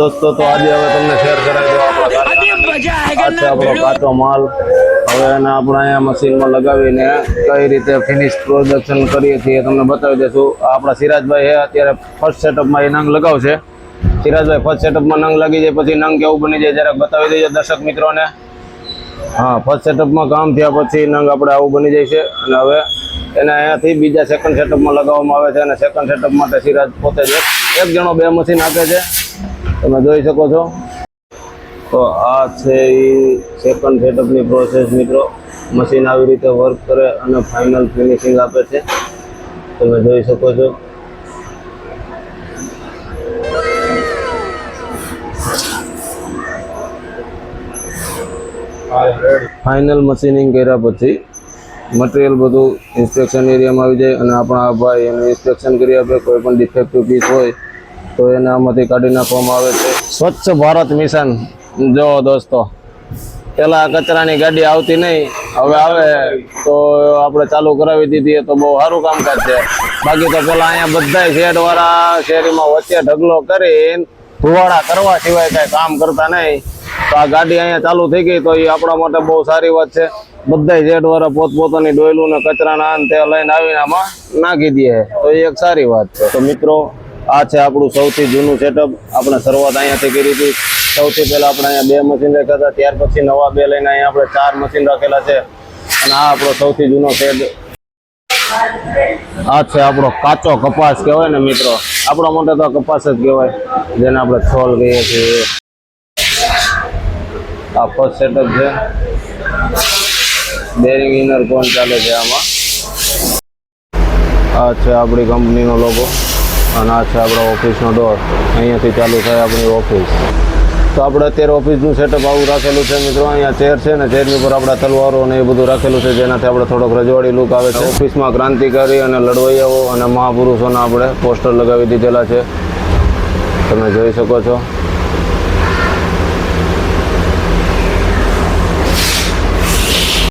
દોસ્તો તો આજે હવે તમને શેર કરાવી આપણો કાચો માલ. હવે એને આપણે અહીંયા મશીનમાં લગાવીને કઈ રીતે ફિનિશ પ્રોડક્શન કરીએ છીએ તમને બતાવી દઈશું. આપણા સિરાજભાઈ છે અત્યારે ફર્સ્ટ સેટઅપમાં એ નંગ લગાવશે. સિરાજભાઈ ફર્સ્ટ સેટઅપમાં નંગ લાગી જાય પછી નંગ કેવું બની જાય જરાક બતાવી દેજો દર્શક મિત્રોને. હા ફર્સ્ટ સેટઅપમાં કામ થયા પછી નંગ આપણે આવું બની જાય છે. અને હવે એને અહીંયાથી બીજા સેકન્ડ સેટઅપમાં લગાવવામાં આવે છે અને સેકન્ડ સેટઅપ માટે સિરાજ પોતે જ એક જણો બે મશીન આપે છે. તમે જોઈ શકો છો. તો આ છે એ સેકન્ડ સેટઅપની પ્રોસેસ મિત્રો. મશીન આવી રીતે વર્ક કરે અને ફાઇનલ ફિનિશિંગ આપે છે. તમે જોઈ શકો છો. ફાઇનલ મશીનિંગ કર્યા પછી મટીરિયલ બધું ઇન્સ્પેક્શન એરિયામાં આવી જાય અને આપણા ભાઈ એનું ઇન્સ્પેક્શન કરી આપે, કોઈ પણ ડિફેક્ટિવ પીસ હોય તો એને આમાંથી કાઢી નાખવામાં આવે છે. સ્વચ્છ ભારત મિશન. જો દોસ્તો, પેલા કચરાની ગાડી આવતી નહીં હવે આવે, તો આપણે ચાલુ કરાવી દીધી તો બહુ સારું કામકાજ છે. બાકી તો પેલા અહીંયા બધા શેડ વાળા શેરીમાં વચ્ચે ઢગલો કરીને ધુવાડા કરવા સિવાય કઈ કામ કરતા નહીં તો આ ગાડી અહીંયા ચાલુ થઈ ગઈ, તો એ આપણા માટે બહુ સારી વાત છે. બધા શેડ વાળા પોતપોતાની ડોયલું ને કચરાના તે લઈને આવીને આમાં નાખી દે. તો એ એક સારી વાત છે. તો મિત્રો આ છે આપણું સૌથી જૂનું સેટઅપ આપણે શરૂઆત અહીંયાથી કરી હતી. સૌથી પહેલાં આપણે અહીંયા બે મશીન રાખ્યા હતા. ત્યાર પછી નવા બે લઈને અહીંયા આપણે ચાર મશીન રાખેલા છે. અને આ આપણો સૌથી જૂનો સેટ આ છે આપણો કાચો કપાસ કહેવાય ને મિત્રો. આપણા માટે તો કપાસ જ કહેવાય. જેને આપણે છોલ કહીએ છીએ. આ ફર્સ્ટ સેટઅપ છે. બેરિંગ ઇનર કોણ ચાલે છે આમાં. આ છે આપણી કંપનીનો લોગો અને આ છે આપણો ઓફિસનો ડોર અહીંયાથી ચાલુ થાય આપણી ઓફિસ. તો આપણે અત્યારે ઓફિસનું સેટઅપ આવું રાખેલું છે મિત્રો. અહીંયા ચેર છે ને ચેરની ઉપર આપણા તલવારો ને એ બધું રાખેલું છે, જેનાથી આપણે થોડોક રજવાડી લુક આવે છે. ઓફિસમાં ક્રાંતિકારી અને લડવૈયાઓ અને મહાપુરુષોના આપણે પોસ્ટર લગાવી દીધેલા છે. તમે જોઈ શકો છો.